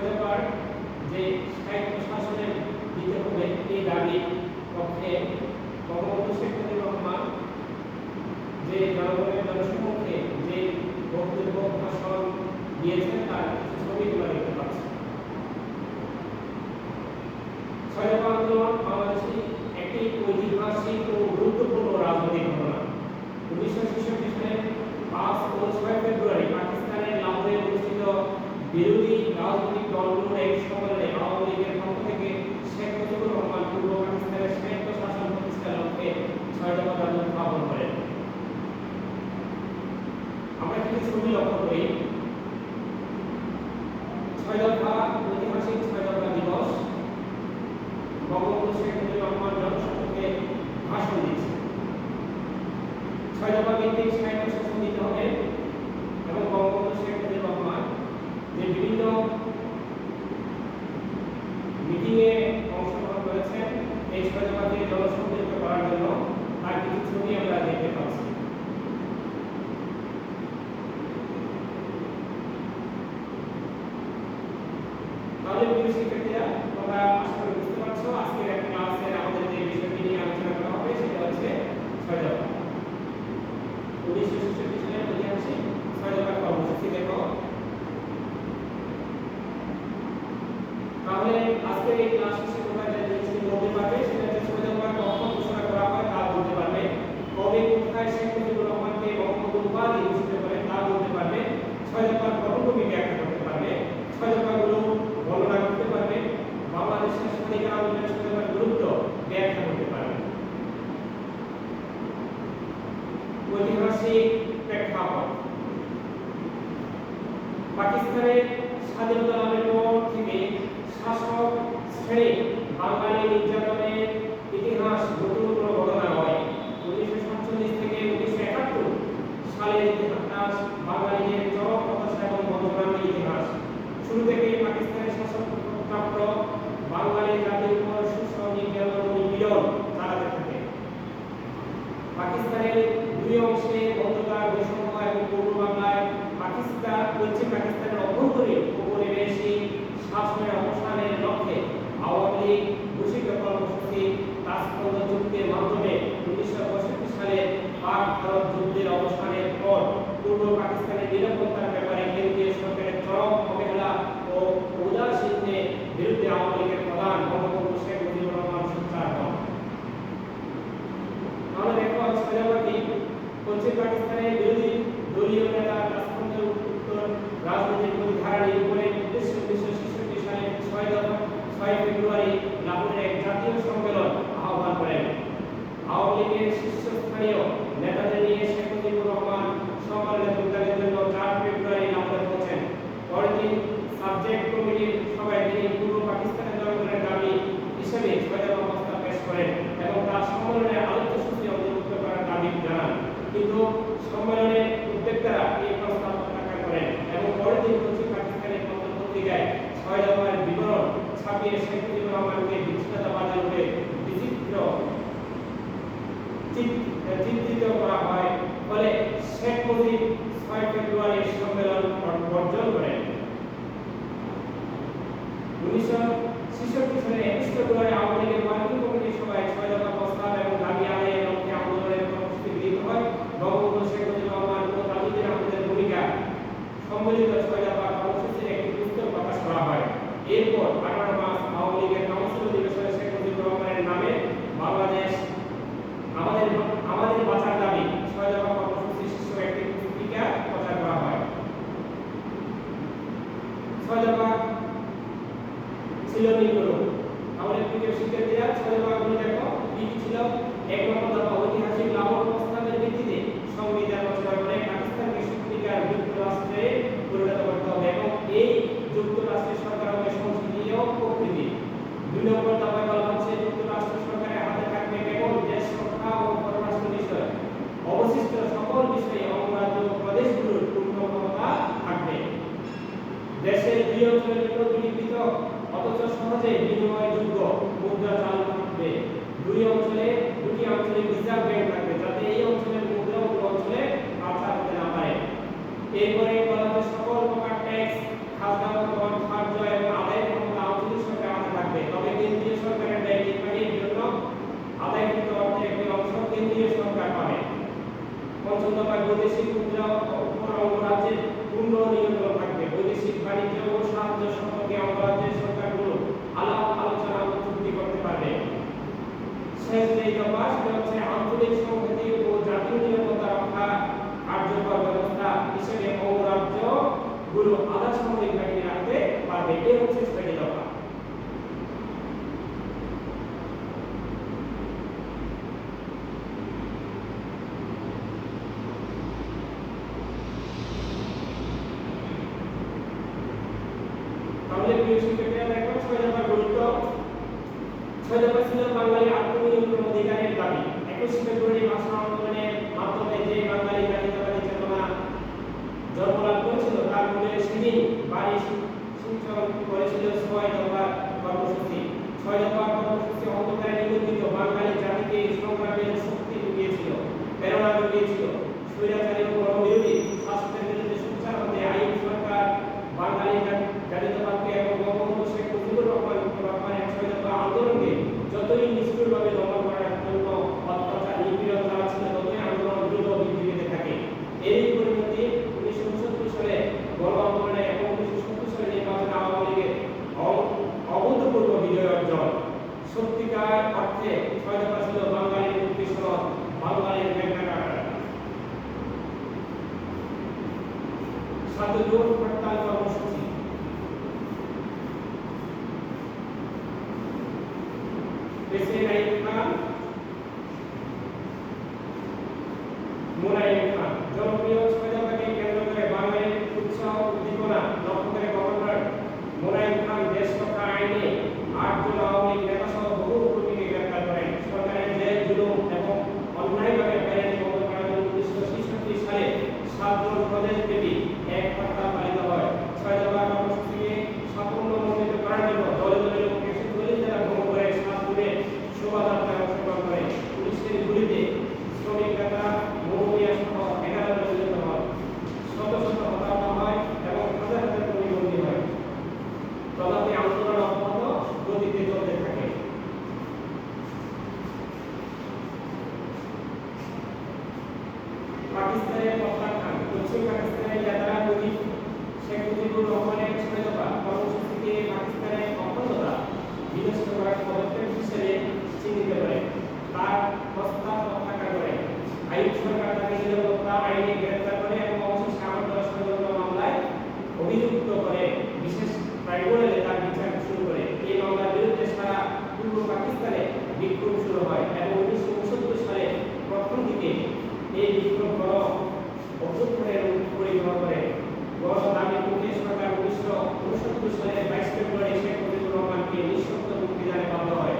ছয় যে সাহিত্য শাসনের দিতে হবে এই দাবি পক্ষে বঙ্গবন্ধু শেখ মুজিবুর রহমান যে জনগণের জনসমক্ষে যে বক্তব্য ভাষণ দিয়েছেন তার কিছু ছবি তোমরা দেখতে পাচ্ছ ছয় আন্দোলন বাংলাদেশে একটি ঐতিহাসিক ও গুরুত্বপূর্ণ রাজনৈতিক ঘটনা। উনিশশো ছেষট্টি সালে পাঁচ ও ছয় ফেব্রুয়ারি বিরোধী রাজনৈতিক দলগুলোর এক সম্মেলনে আওয়ামী লীগের পক্ষ থেকে শেখ মুজিবুর রহমান পূর্ব পাকিস্তানের সাহিত্য শাসন প্রতিষ্ঠার লক্ষ্যে ছয় দফা দাবি উত্থাপন করেন। আমরা কিছু ছবি লক্ষ্য করি। ছয় দফা ঐতিহাসিক ছয় দফা দিবস। বঙ্গবন্ধু শেখ মুজিবুর রহমান জনসমক্ষে ভাষণ দিচ্ছেন ছয় দফা ভিত্তিক সাহিত্য শাসন দিতে হবে এবং বঙ্গবন্ধু শেখ মুজিবুর যে বিভিন্ন মিটিংয়ে অংশগ্রহণ করেছেন এই দফাকে জনসম্পৃক্ত করার জন্য তার কিছু ছবি আমরা দেখতে পাচ্ছি। তাহলে প্রিয় শিক্ষার্থীরা, তোমরা আশা করি বুঝতে পারছ, আজকের একটা ক্লাসের আমাদের যে বিষয়টি নিয়ে আলোচনা করা হবে সেটা হচ্ছে ছয় দফা উনিশশো ছেষট্টি সালের ঐতিহাসিক ছয় দফা কর্মসূচি দেখো তাহলে আজকের এই ক্লাস শেষে যে জিনিসটি বলতে পারবে সেটা হচ্ছে কখন ঘোষণা করা হয় তা বলতে পারবে। কবে কোথায় উপাধি করে তা বলতে পারবে। ছয় ব্যাখ্যা করতে পারবে? ছয় বর্ণনা করতে পারবে। বাংলাদেশের ছয় গুরুত্ব ব্যাখ্যা করতে পারবে। ঐতিহাসিক প্রেক্ষাপট। পাকিস্তানের স্বাধীনতা লাভের পর শাসক শ্রেণি বাঙালি নির্যাতনের ইতিহাস নতুন কোনো ঘটনা নয়। উনিশশো সাতচল্লিশ থেকে উনিশশো একাত্তর সালের ইতিহাস, বাঙালিদের চরম হতাশা এবং বঞ্চনার ইতিহাস। শুরু থেকেই পাকিস্তানের শাসক প্রাপ্ত বাঙালি জাতির উপর শোষণ নির্যাতন নিপীড়ন চালাতে থাকে। পাকিস্তানের দুই অংশে অন্ধকার বৈষম্য এবং পূর্ব বাংলায় পাকিস্তান পশ্চিম পাকিস্তানের অভ্যন্তরীণ উপনিবেশিক শাসনের অবসানের লক্ষ্যে আওয়ামী লীগ ঘোষিত কর্মসূচি তাজপন্দ চুক্তির মাধ্যমে উনিশশো পঁয়ষট্টি সালে পাক ভারত যুদ্ধের অবসানের পর পূর্ব পাকিস্তানের নিরাপত্তার ব্যাপারে কেন্দ্রীয় সরকারের চরম অবহেলা ও উদাসীনে বিরুদ্ধে আওয়ামী লীগের প্রধান বঙ্গবন্ধু শেখ মুজিবুর রহমান সোচ্চার হন আমরা দেখো ছয়লাবাদী পশ্চিম পাকিস্তানের বিরোধী দলীয় নেতা রাজতন্ত্র উত্তর রাজনৈতিক ধারা নিরূপণের উদ্দেশ্যে উনিশশো ছেষট্টি সালে ছয় দফা ছয় ফেব্রুয়ারি লাহোরে এক জাতীয় সম্মেলন আহ্বান করেন। আওয়ামী লীগের শীর্ষস্থানীয় নেতাদের নিয়ে শেখ মুজিবুর রহমান সম্মেলনে যোগদানের জন্য চার ফেব্রুয়ারি লাহোরে পৌঁছেন। পরের দিন সাবজেক্ট কমিটির সভায় তিনি পূর্ব পাকিস্তানের জনগণের দাবি হিসেবে ছয় প্রস্তাব পেশ করেন এবং তার সম্মেলনে আলোচ্য সূচি অন্তর্ভুক্ত করার দাবি জানান। কিন্তু সম্মেলনে উদ্যোক্তারা এই প্রস্তাব প্রত্যাখ্যান করেন এবং পরের দিন পাকিস্তানের পত্র পত্রিকায় ছয় বিবরণ ছাপিয়ে শেখ মুজিবুর রহমানকে বিচ্ছিন্নতাবাদের রূপে বিচিত্র চিত- চিত্রিত করা হয়। ফলে শেখ মুজিব ছয় ফেব্রুয়ারি সম্মেলন বর্জন করেন। উনিশশো ছেষট্টি সালের একুশ ফেব্রুয়ারি আওয়ামী লীগের ওয়ার্কিং কমিটির সভায় ছয় দফা প্রস্তাব এবং দাবি আদায়ের লক্ষ্যে আন্দোলনের কর্মসূচি গৃহীত হয়। বঙ্গবন্ধু শেখ মুজিবুর রহমান ও তাজুদ্দিন আহমেদের ভূমিকা। সম্বলিত ছয় দফা কর্মসূচির একটি পুস্তক প্রকাশ করা হয়। এরপর আঠারো মাস আওয়ামী লীগের কাউন্সিল অধিবেশনে শেখ মুজিবুর রহমানের নামে বাংলাদেশ আমাদের আমাদের বাঁচার দাবি ছয় দফা কর্মসূচি শীর্ষক একটি পুস্তিকা ছিল নিম্নরূপ তাহলে প্রিয় শিক্ষার্থীরা ছয় দফাগুলো দেখো কি কি ছিল এক নম্বর দফা ঐতিহাসিক লাহোর প্রস্তাবের ভিত্তিতে সংবিধান রচনা করে পাকিস্তানকে সত্যিকার যুক্তরাষ্ট্রে পরিণত করতে হবে এবং এই যুক্তরাষ্ট্রের সরকার হবে সংসদীয় প্রকৃতি দুই নম্বর দফায় বলা হচ্ছে যুক্তরাষ্ট্র সরকারের হাতে থাকবে কেবল দেশ রক্ষা ও পররাষ্ট্র বিষয় অবশিষ্ট সকল বিষয়ে অঙ্গরাজ্য ও প্রদেশগুলোর পূর্ণ ক্ষমতা থাকবে দেশের দুই অঞ্চলের জন্য দুটি পৃথক সহজে বিনিময়যোগ্য মুদ্রা চালু থাকবে। দুই অঞ্চলে, দুটি অঞ্চলে রিজার্ভ ব্যাংক থাকবে, যাতে এই অঞ্চলের মুদ্রা অন্য অঞ্চলে পাচার হতে না পারে। এরপরে বলা হচ্ছে সকল প্রকার ট্যাক্স খাজনা কর খাদ্য এবং আদায় ক্ষমতা আঞ্চলিক সরকার হাতে থাকবে। তবে কেন্দ্রীয় সরকারের ব্যয় নির্বাহের জন্য আদায়কৃত অর্থের একটি অংশ কেন্দ্রীয় সরকার পাবে। পঞ্চম দফায় বৈদেশিক মুদ্রা উপর অঙ্গরাজ্যের পূর্ণ নিয়ন্ত্রণ থাকবে বৈদেশিক বাণিজ্য ও সাহায্য সম্পর্কে অঙ্গরাজ্যের সরকারগুলো আলাপ আলোচনা ও চুক্তি করতে পারবে শেষ যে দফা সেটা হচ্ছে আঞ্চলিক সংহতি ও জাতীয় নিরাপত্তা রক্ষা কার্যকর ব্যবস্থা হিসেবে অঙ্গরাজ্যগুলো আধা সামরিক বাহিনী রাখতে পারবে। এই হচ্ছে ছয়টি দফা। তাহলে প্রিয় ছয় দফার গুরুত্ব। ছয় দফা ছিল বাঙালি ফেব্রুয়ারি ভাষা আন্দোলনের মাধ্যমে যে বাঙালি জাতীয়তাবাদী চেতনা জন্মলাভ করেছিল তার মূলে সেদিন বাড়ি সিঞ্চন করেছিল ছয় দফার কর্মসূচি ছয় দফার কর্মসূচি অন্ধকারে নিবন্ধিত বাঙালি জাতিকে সংগ্রামের শক্তি জুগিয়েছিল প্রেরণা জুগিয়েছিল স্বৈরাচারী ও গণবিরোধী শাসকের বিরুদ্ধে সোচ্চার হতে আইন সরকার বাঙালি জাতীয়তাবাদকে এবং বঙ্গবন্ধু শেখ মুজিবুর রহমান রহমানের ছয় দফা আন্দোলনকে যতই নিষ্ঠুরভাবে দমন করার জন্য অত্যাচার নিপীড়ন চালাচ্ছিল ততই আন্দোলন দ্রুত বৃদ্ধি পেতে থাকে এরই পরিণতি উনিশশো উনসত্তর সালে গণ আন্দোলনে এবং উনিশশো সত্তর সালে নির্বাচনে আওয়ামী লীগের অ- অভূতপূর্ব বিজয় অর্জন সত্যিকার অর্থে ছয় দফা ছিল বাঙালির মুক্তি সনদ বাঙালির ম্যাগনা কার্টা সাত জোট হরতাল কর্মসূচি আইয়ুব খান মোনায়েম খান জনপ্রিয় কেন্দ্র করে বাংলায় উৎসাহ উদ্দীপনা লক্ষ্য করে গভর্নর মোনায়েম খান দেশ রক্ষা আইনে আটজন আওয়ামী লীগ নেতা সহ বহু কর্মীকে গ্রেপ্তার করেন সরকারের জেল জুলুম এবং অন্যায়ভাবে হয়রানি বন্ধ করার জন্য উনিশশো ছেষট্টি সালে সাতজন প্রদেশব্যাপী এক হরতাল পালিত হয় ছয় দফা কর্মসূচিকে সাফল্য মণ্ডিত করার জন্য দলে দলে লোক এসে দলিত দ্বারা ভ্রমণ করে সাত জুড়ে শোভাযাত্রায় অংশগ্রহণ করে পুলিশের গুলিতে শ্রমিক নেতা মৌমিয়া সহ এগারো জন নিহত হয় শত শত হতাহত হয় এবং হাজার হাজার কর্মী বন্দী হয় তথাপি আন্দোলন অব্যাহত গতিতে চলতে থাকে পাকিস্তানের প্রত্যাখ্যান পশ্চিম পাকিস্তানের ইয়াদারা মুজিব শেখ মুজিবুর রহমানের ছয় দফা কর্মসূচিকে পাকিস্তানের অখণ্ডতা বিনষ্ট করার পদক্ষেপ হিসেবে চিহ্নিত করে তার প্রস্তাব প্রত্যাখ্যান করে আইয়ুব সরকার তাকে নিরাপত্তা আইনে গ্রেফতার করে এবং অবশেষে আগরতলা ষড়যন্ত্র মামলায় অভিযুক্ত করে বিশেষ ট্রাইব্যুনালে তার বিচার শুরু করে এই মামলার বিরুদ্ধে সারা পূর্ব পাকিস্তানে বিক্ষোভ শুরু হয় এবং উনিশশো উনসত্তর সালে প্রথম দিকে এই বিক্ষোভ গণ অভ্যুত্থানের পরিগ্রহ করে গণ দাবি মুখে সরকার উনিশশো উনসত্তর সালে বাইশ ফেব্রুয়ারি শেখ মুজিবুর রহমানকে নিঃশর্ত মুক্তিদানে বাধ্য হয়।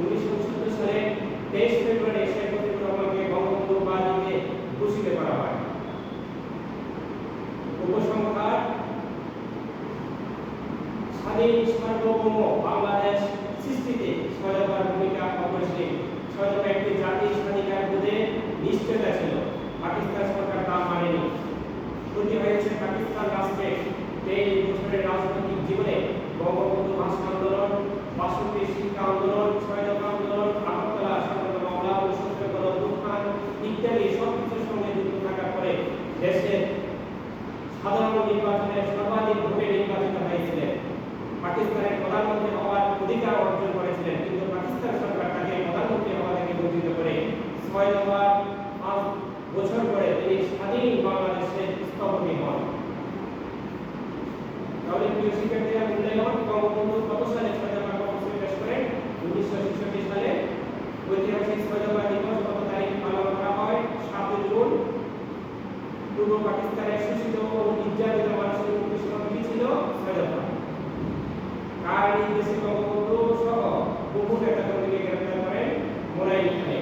উনিশশো উনসত্তর সালে তেইশ ফেব্রুয়ারি শেখ মুজিবুর রহমানকে বঙ্গবন্ধু উপাধিতে ভূষিত করা হয়। উপসংহার, স্বাধীন সার্বভৌম বাংলাদেশ সৃষ্টিতে দফার ভূমিকা অপরিসীম দফা একটি জাতির স্বাধিকার বোধে নিশ্চয়তা ছিল পাকিস্তান সরকার তা মানেনি ক্ষতি হয়েছে পাকিস্তান রাষ্ট্রে। তেইশ বছরের রাজনৈতিক জীবনে বঙ্গবন্ধু ভাষা আন্দোলন, বাষট্টি শিক্ষা আন্দোলন, ছয় দফা আন্দোলন আগরতলা স্বাধীনতা মামলা সত্যগ্রহ তুফান ইত্যাদি সব কিছুর সঙ্গে যুক্ত থাকার পরে দেশের সাধারণ নির্বাচনে সর্বাধিক ভোটে নির্বাচিত হয়েছিলেন। পাকিস্তানের প্রধানমন্ত্রী হওয়ার অধিকার অর্জন করেছিলেন, কিন্তু পাকিস্তান সরকার তাকে প্রধানমন্ত্রী হওয়া থেকে বঞ্চিত করে। ছয় দফা বছর পরে তিনি স্বাধীন বাংলাদেশের স্থপতি হন। তাহলে প্রিয় শিক্ষার্থীরা বঙ্গবন্ধু কত সালে ছয় করেন উনিশশো ছেষট্টি সালে ঐতিহাসিক দিবস কত তারিখে পালন করা হয়? সাতই জুন। পূর্ব পাকিস্তানের শোষিত ও নির্যাতিত মানুষের সংগ্রাম কি ছিল? কার নির্দেশে বঙ্গবন্ধু সহ বহু গ্রেপ্তার করেন খানে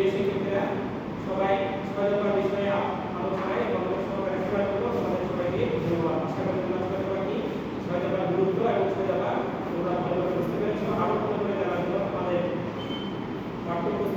এই শিক্ষার্থীরা সবাই সচেতন বিষয়ে আলোচনায় মনোযোগ সহকারে সবাই করব সবাই সবাইকে ধন্যবাদ। আশা করি তোমরা সবাই সবাইকে সবাই গুরুত্ব এবং সবাই যাবার তোমরা ভালোভাবে বুঝতে পেরেছ। আরও ভালো করে জানার জন্য আমাদের পাঠ্যপুস্তক